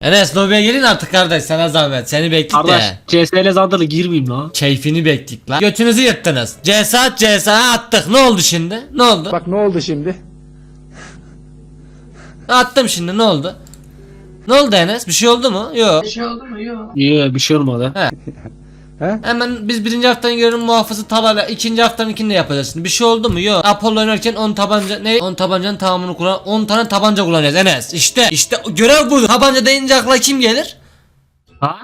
Enes lobiye gelin artık kardeş sana zahmet. Seni bekledik Kardeş de. CS'le zandalı girmeyeyim lan. Keyfini bekledik lan. Götünüzü yırttınız. CSA CSA attık. Ne oldu şimdi? Ne oldu? Bak ne oldu şimdi? Attım şimdi ne oldu? Ne oldu Enes? Bir şey oldu mu? Yok. İyi bir şey olmadı. Hemen biz birinci haftanın görünüm muhafızı talayla ikinci haftanın ikini de yapacağız şimdi. Bir şey oldu mu? Yok. Apollo oynarken 10 tabanca ne? 10 tabancanın tamamını kullan 10 tane tabanca kullanacağız Enes. İşte işte görev bu. Tabanca deyince akla kim gelir? Ha?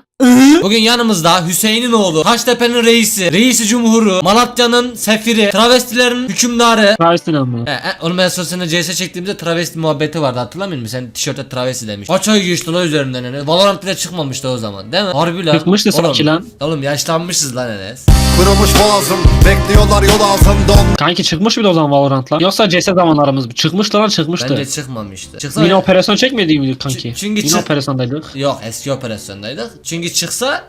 Bugün yanımızda Hüseyin'in oğlu, Haçtepe'nin reisi, reisi cumhuru, Malatya'nın sefiri, travestilerin hükümdarı. Travistin ama. He, he, onun ben sosyalinde CS çektiğimizde travesti muhabbeti vardı hatırlamıyor musun? Sen tişörte travesti demiş. Kaç ay geçti la üzerinden Enes. Valorant bile çıkmamıştı o zaman değil mi? Harbi lan. Çıkmıştı sanki Oğlum, lan. Oğlum yaşlanmışız lan Enes. Kırılmış boğazım Bekliyorlar yol ağzımda on Kanki çıkmış mıydı o zaman Valorant lan? Yoksa CS zamanlarımız mı? Çıkmıştı lan çıkmıştı. Bence çıkmamıştı. Çıksa Yine operasyon çekmedi miydik kanki? Ç- çünkü Yine çık- operasyondaydık. Yok eski operasyondaydık. Çünkü çıksa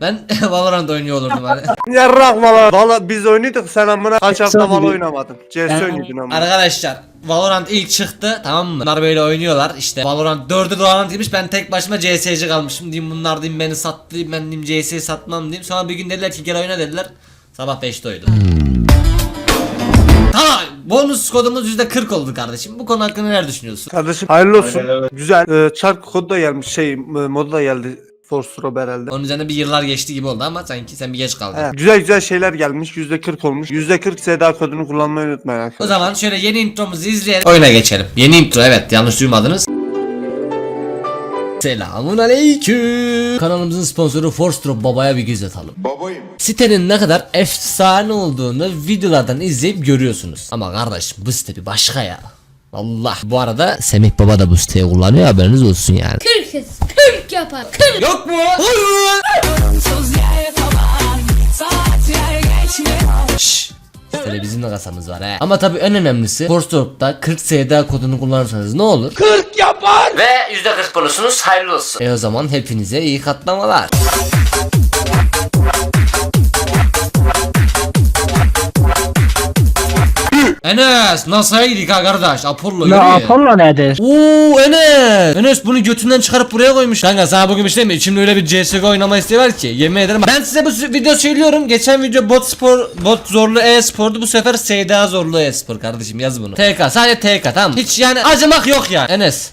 ben Valorant oynuyor olurdum hani. Yarrak valla. Valla biz oynuyorduk sen amına kaç hafta Sen valla gibi. oynamadın. CS Ben- oynuyordun ama. Arkadaşlar Valorant ilk çıktı tamam mı? Bunlar böyle oynuyorlar işte Valorant 4'ü Valorant demiş ben tek başıma CS'ci kalmışım diyeyim bunlar diyeyim beni sattı diyeyim ben diyeyim CS'yi satmam diyeyim sonra bir gün dediler ki gel oyna dediler sabah 5'te uyudum. Tamam bonus kodumuz %40 oldu kardeşim bu konu hakkında neler düşünüyorsun? Kardeşim hayırlı olsun. Güzel. Ee, çark kodu da gelmiş şey e, modu da geldi. Force Rob herhalde. Onun üzerine bir yıllar geçti gibi oldu ama sanki sen bir geç kaldın. He, güzel güzel şeyler gelmiş. %40 olmuş. %40 seda kodunu kullanmayı unutmayın O arkadaşlar. zaman şöyle yeni intromuzu izleyelim. Oyuna geçelim. Yeni intro evet yanlış duymadınız. Selamun aleyküm. Kanalımızın sponsoru Force Drop Baba'ya bir göz atalım. Babayım Sitenin ne kadar efsane olduğunu videolardan izleyip görüyorsunuz. Ama kardeşim bu site bir başka ya. Allah. Bu arada Semih Baba da bu siteyi kullanıyor haberiniz olsun yani. Kırk kırk yapar. Kırk. Yok mu? Şşş. Sitede bizim de kasamız var he. Ama tabii en önemlisi Force Drop'ta 40 SDA kodunu kullanırsanız ne olur? 40 yapar. Ve %40 bonusunuz hayırlı olsun. E o zaman hepinize iyi katlamalar. Enes NASA'ya gidik ha kardeş Apollo yürü. La Apollo nedir? Oo Enes. Enes bunu götünden çıkarıp buraya koymuş. Kanka sana bugün bir şey mi? İçimde öyle bir CSGO oynama isteği var ki. Yemin ederim. Ben size bu video söylüyorum. Geçen video bot spor, bot zorlu e-spordu. Bu sefer SDA zorlu e-spor kardeşim yaz bunu. TK sadece TK tamam. Hiç yani acımak yok yani. Enes.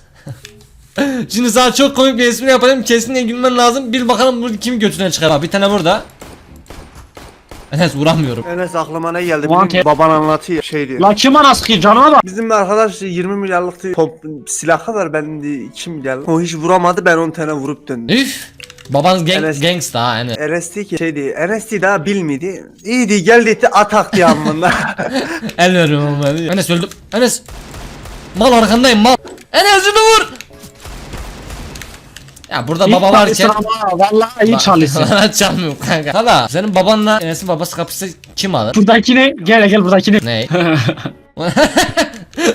Şimdi sana çok komik bir espri yapayım. Kesinlikle gülmen lazım. Bir bakalım bunu kim götünden çıkar. Bak, Bir tane burada. Enes vuramıyorum. Enes aklıma ne geldi Ulan bilmiyorum. Baban anlatıyor şey diyor. La kim ana sıkıyor canıma bak. Bizim arkadaş 20 milyarlık top silahı var benim de 2 milyarlık. O hiç vuramadı ben 10 tane vurup döndüm. Üf. Baban gang, Enes- gangsta ha Enes. RST ki şey değil. RST daha bilmedi. İyiydi geldi atak diye amına. El veriyorum ama. Enes öldüm. Enes. Mal arkandayım mal. Enes şunu vur. Ya burada İyi baba varken. ama, Vallahi iyi çalışsın. Çalmıyorum kanka. Hala senin babanla Enes'in babası kapısı kim alır? Buradakine gel gel buradakine. Ne?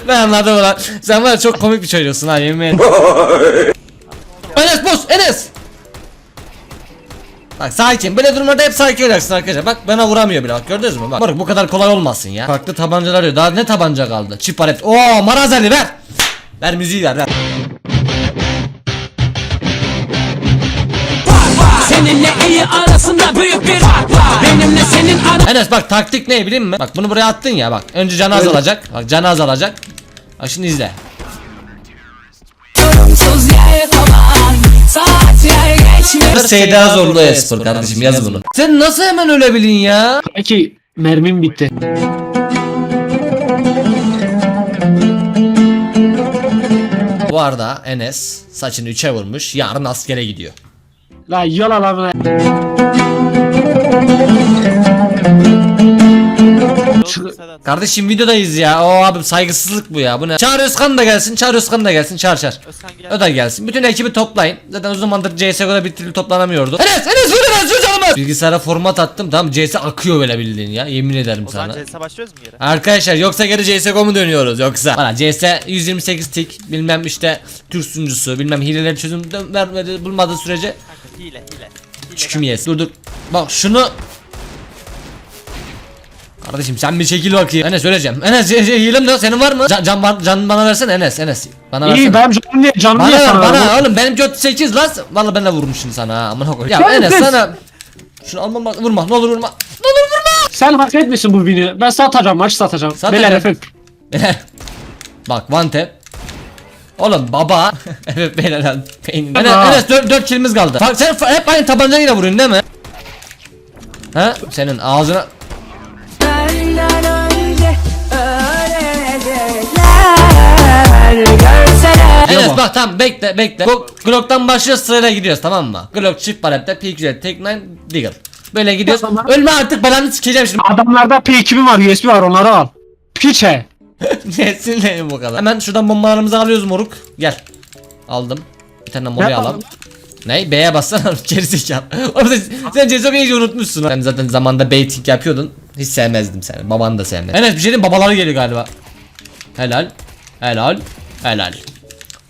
ben anladım ulan. Sen var çok komik bir çocuğsun ha yemin ederim. Enes boz Enes. Bak sakin böyle durumlarda hep sakin olacaksın arkadaşlar Bak bana vuramıyor bile bak gördünüz mü bak Moruk, bu kadar kolay olmasın ya Farklı tabancalar arıyor daha ne tabanca kaldı Çift palet Oo marazeli ver Ver müziği ver ver Seninle iyi arasında büyük bir fark var. Benimle senin ara Enes bak taktik ne biliyor musun? Bak bunu buraya attın ya bak. Önce canı azalacak. Bak canı azalacak. Bak şimdi izle. Seyda Zorlu Espor kardeşim yaz bunu. Sen nasıl hemen ölebilin ya? Kanki mermim bitti. Bu arada Enes saçını üçe vurmuş yarın askere gidiyor La yola buna. Kardeşim videodayız ya. O abi saygısızlık bu ya. Bu ne? Çağrı Özkan da gelsin. Çağrı Özkan da gelsin. Çağır çağır. O da gelsin. Bütün ekibi toplayın. Zaten uzun zamandır CSGO'da bir türlü toplanamıyordu. Enes Enes vur Enes vur canım. Bilgisayara format attım. Tamam CS akıyor böyle bildiğin ya. Yemin ederim O sana. zaman CS'e başlıyoruz mu geri? Arkadaşlar yoksa geri CSGO mu dönüyoruz yoksa? Valla CS 128 tik bilmem işte Türk sunucusu bilmem hileleri çözüm vermedi bulmadığı sürece Kanka hile hile. Hile Çüküm yes. Dur dur. Bak şunu Kardeşim sen bir çekil bakayım. Enes öleceğim. Enes şey, şey, hilim de senin var mı? Can, can, can bana versene Enes Enes. Bana versene. İyi benim canım niye canım Bana niye ver sana bana ver? oğlum benim göt 8 lan. Vallahi ben de vurmuşum sana ha. Amına koyayım. Ya Sen Enes kız. sana şunu almam lazım. Vurma ne olur vurma. Ne olur vurma. Sen hak etmişsin bu bini. Ben satacağım maç satacağım. Satacağım. Beyler efendim. Bak one tap. Oğlum baba. evet beyler lan. Peynir. Enes. Enes 4, 4 kilimiz kaldı. Sen hep aynı tabancayla vuruyorsun değil mi? Ha? Senin ağzına bak tamam bekle bekle. Bu Glock'tan başlıyoruz sırayla gidiyoruz tamam mı? Glock çift palette P2 Tek 9 Deagle. Böyle gidiyoruz. Tamam. Ölme artık belanı sikeceğim şimdi. Adamlarda P2000 var USB var onları al. Piçe. Nesin ne bu kadar. Hemen şuradan bombalarımızı alıyoruz moruk. Gel. Aldım. Bir tane moru Ne alalım. Ne? B'ye bassana gerizekalı. Oğlum sen, sen Cezok'u iyice unutmuşsun. Sen zaten zamanda baiting yapıyordun. Hiç sevmezdim seni. Baban da sevmez. Enes bir şey diyeyim babaları geliyor galiba. Helal. Helal. Helal.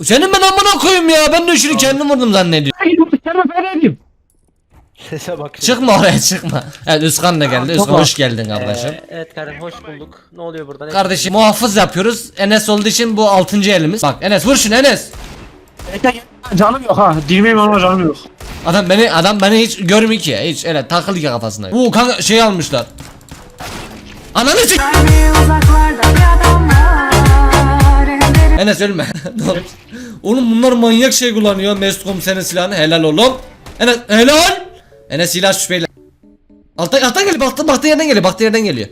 Senin ben amına koyayım ya. Ben de şunu kendim vurdum zannediyorum. Hayır bu ben edeyim. Sese bak. Çıkma oraya çıkma. Evet Özkan da geldi. Tamam. hoş geldin kardeşim. Ee, evet kardeşim hoş bulduk. Ne oluyor burada? Ne- Kardeşim muhafız yapıyoruz. Enes olduğu için bu 6. elimiz. Bak Enes vur şunu Enes. Canım yok ha. Dilmeyim ama canım yok. Adam beni adam beni hiç görmüyor ki. Hiç öyle takılı ki kafasına. Oo kanka şey almışlar. Ananı sik. Enes ölme. Oğlum bunlar manyak şey kullanıyor. Mesut komiserin silahını helal oğlum. Enes helal. Enes silah şüpheyle. Alttan alttan geliyor. Baktı baktı yerden geliyor. Baktı yerden geliyor.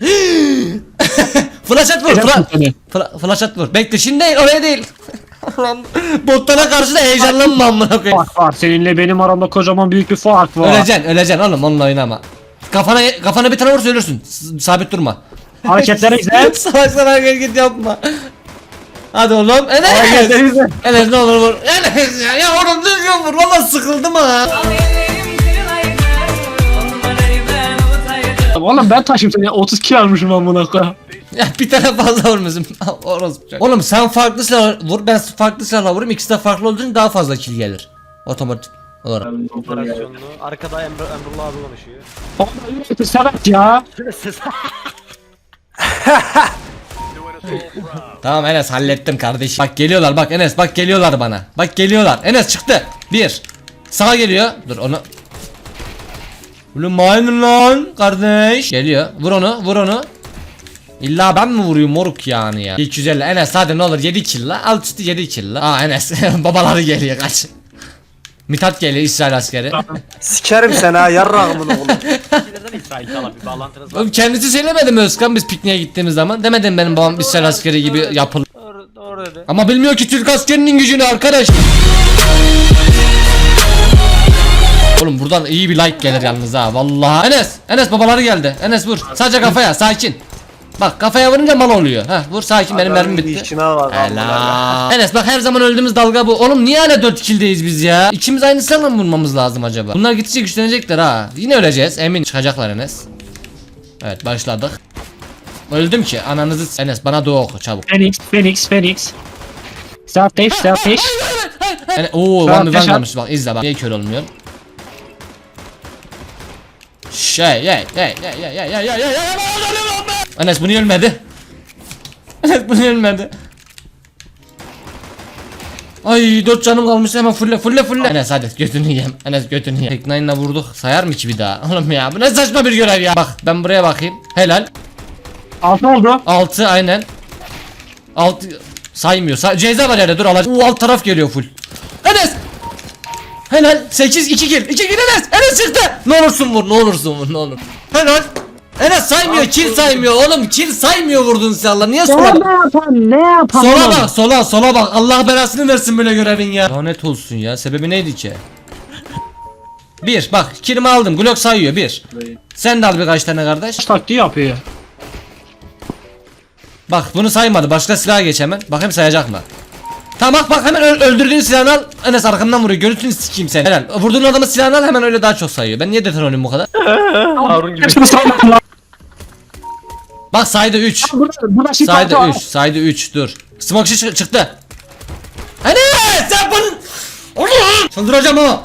flash at vur. Seni. fla, flash at vur. Bekle şimdi değil oraya değil. Lan botlara karşı da heyecanlanma amına koyayım. Fark var. Seninle benim aramda kocaman büyük bir fark var. Öleceksin, öleceksin oğlum onunla oynama. Kafana kafana bir tane vursa ölürsün. S- sabit durma. Hareketleri izle. Salak salak hareket yapma. Hadi oğlum. Enes. Enes ne olur vur. Enes ya, ya oğlum düzgün vur. Valla sıkıldım ha. Oğlum ben taşıyım seni 30 kilo almışım amına koyayım. Ya bir tane fazla vurmuşum. Orası çok. Oğlum sen farklı silah vur ben farklı silahla vurayım. İkisi de farklı olduğu için daha fazla kill gelir. Otomatik olarak. Operasyonlu. Arkada Emre, Emrullah abi konuşuyor. Oğlum yürü sebep ya. Tamam Enes hallettim kardeşim. Bak geliyorlar bak Enes bak geliyorlar bana. Bak geliyorlar. Enes çıktı. Bir. Sağa geliyor. Dur onu. Ulan maymun lan kardeş. Geliyor. Vur onu vur onu. İlla ben mi vuruyum moruk yani ya. 250 Enes hadi ne olur 7 kill la. Al üstü 7 kill la. Aa Enes babaları geliyor kaç. Mithat geliyor İsrail askeri. Sikerim sen ha yarrağımın oğlum. Neden İsrail falan bir bağlantınız var? Oğlum kendisi söylemedi mi Özkan biz pikniğe gittiğimiz zaman? Demedim benim babam İsrail askeri gibi yapılı. Doğru, doğru dedi. Ama bilmiyor ki Türk askerinin gücünü arkadaş. Oğlum buradan iyi bir like gelir yalnız ha vallahi. Enes, Enes babaları geldi. Enes vur. Sadece kafaya, sakin. Bak kafaya vurunca mal oluyor. Heh vur sakin benim mermim bitti. Helal. Enes bak her zaman öldüğümüz dalga bu. Oğlum niye hala 4 kill'deyiz biz ya? İkimiz aynı sırayla mı vurmamız lazım acaba? Bunlar gittikçe güçlenecekler ha. Yine öleceğiz. Emin çıkacaklar Enes. Evet başladık. Öldüm ki ananızı Enes bana dua oku çabuk. Phoenix, Phoenix, Phoenix. Selfish, selfish. Yani ooo one bir varmış bak izle bak niye kör olmuyor Şey ye ye ye ye ye ye ye ye ye Enes bunu ölmedi Enes bunu ölmedi Ay dört canım kalmış hemen fulle fulle fulle Enes hadi götünü yem Enes götünü yem Tek nine'la vurduk sayar mı ki bir daha Oğlum ya bu ne saçma bir görev ya Bak ben buraya bakayım helal Altı oldu. 6 aynen 6 saymıyor. Sa ceza var yerde dur alacağım. Oo alt taraf geliyor full. Enes. Helal 8 2 kill. 2 kill Enes. Enes çıktı. Ne olursun vur. Ne olursun vur. Ne olur. Helal. Enes saymıyor. Kill saymıyor. Oğlum kill saymıyor vurdun silahla. Niye sola bak? Ne yapalım, ne yapalım? Sola bak, sola, sola bak. Allah belasını versin böyle görevin ya. Lanet olsun ya. Sebebi neydi ki? Bir, bak kilimi aldım. Glock sayıyor bir. Sen de al birkaç tane kardeş. Taktiği yapıyor. Bak bunu saymadı. Başka silaha geç hemen. Bakayım sayacak mı? Tamam bak bak hemen ö- öldürdüğün silahını al. Enes arkamdan vuruyor. Görüntünü sikeyim sen. Helal. Vurduğun adamın silahını al hemen öyle daha çok sayıyor. Ben niye detonuyum bu kadar? Harun gibi. Lan. Bak saydı 3. Burada, Saydı altı 3. var. Saydı 3. Dur. Smoke şiş çıktı. Enes sen bunun... Oğlum! Çıldıracağım ha.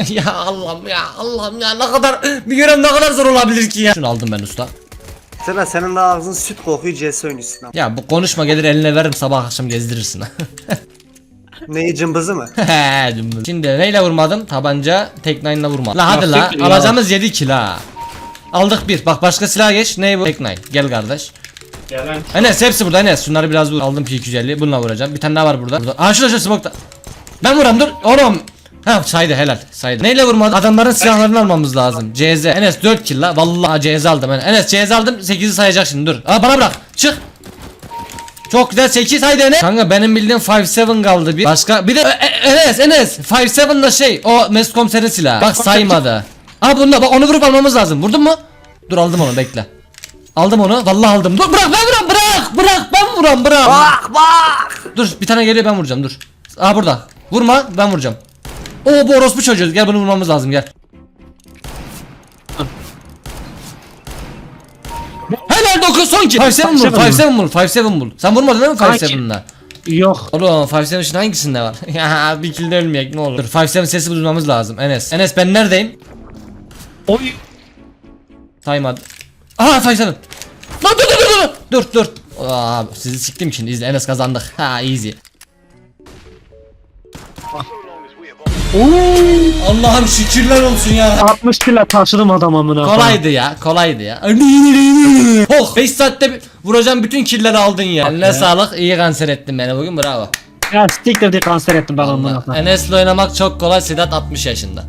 ya Allah'ım ya Allah'ım ya ne kadar bir görev ne kadar zor olabilir ki ya. Şunu aldım ben usta. Sena senin de ağzın süt kokuyor CS oyuncusun abi. Ya bu konuşma gelir eline veririm sabah akşam gezdirirsin. Neyi cımbızı mı? He, cımbız. Şimdi neyle vurmadım? Tabanca tek nine'la vurmadım. La hadi la alacağımız 7 kill ha. Aldık bir. Bak başka silah geç. Ne bu? Tek nine. Gel kardeş. Enes hepsi burada Enes. Şunları biraz vur. Aldım P250. Bununla vuracağım. Bir tane daha var burada. burada. Aa şurada şu smoke'ta. Ben vuram dur. Oğlum. Ha saydı helal saydı. Neyle vurmadı? Adamların silahlarını almamız lazım. CZ. Enes 4 kill la. Vallahi CZ aldım. Enes CZ aldım. 8'i sayacak şimdi dur. Aa bana bırak. Çık. Çok güzel 8 haydi Enes. Kanka benim bildiğim 5-7 kaldı bir. Başka bir de E- E- Enes Enes 5-7 da şey o Mesut komiserin silahı. Bak saymadı. Aa bunda bak onu vurup almamız lazım. Vurdun mu? Dur aldım onu bekle. Aldım onu. Vallahi aldım. Dur bırak ben vuram bırak. Bırak ben vuram bırak. Bak bak. Dur bir tane geliyor ben vuracağım dur. Aa burada. Vurma ben vuracağım. Oo bu orospu çocuğu. Gel bunu vurmamız lazım gel. Helal 9 son ki. 5-7 bul. 5-7 bul. 5-7 bul. Sen vurmadın değil mi Hangi? 5-7'da? Yok. Oğlum 5-7 şimdi hangisinde var? ya bir kilde ölmeyek ne olur. Dur 5-7 sesi bulmamız lazım Enes. Enes ben neredeyim? Oy. Saymadı. Aha 5-7. Lan dur dur dur dur. Dur dur. Aa, sizi siktim şimdi izle Enes kazandık. Ha easy. Allah'ım şükürler olsun ya. 60 kilo taşıdım adam amına. Kolaydı ya, kolaydı ya. Oh, 5 saatte bir- vuracağım bütün killeri aldın ya. Eline sağlık, iyi kanser ettin beni bugün, bravo. Ya siktir diye kanser ettim ben koyayım. Enes'le oynamak çok kolay, Sedat 60 yaşında.